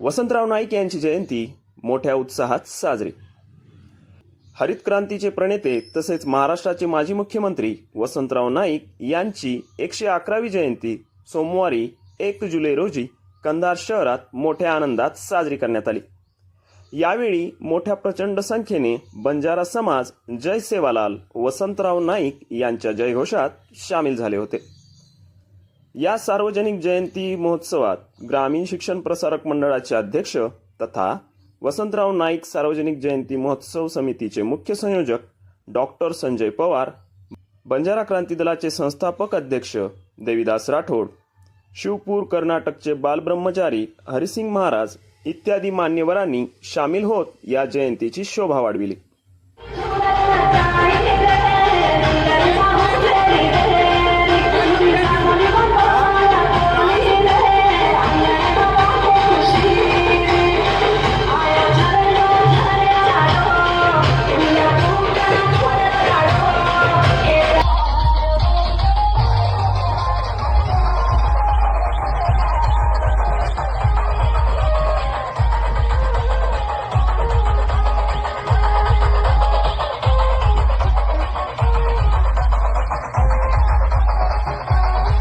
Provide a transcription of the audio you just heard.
वसंतराव नाईक यांची जयंती मोठ्या उत्साहात साजरी. हरित क्रांतीचे प्रणेते तसेच महाराष्ट्राचे माजी मुख्यमंत्री वसंतराव नाईक यांची एकशे अकरावी जयंती सोमवारी एक जुलै रोजी कंधार शहरात मोठ्या आनंदात साजरी करण्यात आली. यावेळी मोठ्या प्रचंड संख्येने बंजारा समाज जय सेवालाल वसंतराव नाईक यांच्या जयघोषात सामील झाले होते. या सार्वजनिक जयंती महोत्सवात ग्रामीण शिक्षण प्रसारक मंडळाचे अध्यक्ष तथा वसंतराव नाईक सार्वजनिक जयंती महोत्सव समितीचे मुख्य संयोजक डॉक्टर संजय पवार बंजारा क्रांती दलाचे संस्थापक अध्यक्ष देविदास राठोड शिवपूर कर्नाटकचे बालब्रह्मचारी हरिसिंग महाराज इत्यादी मान्यवरांनी सामील होत या जयंतीची शोभा वाढविली.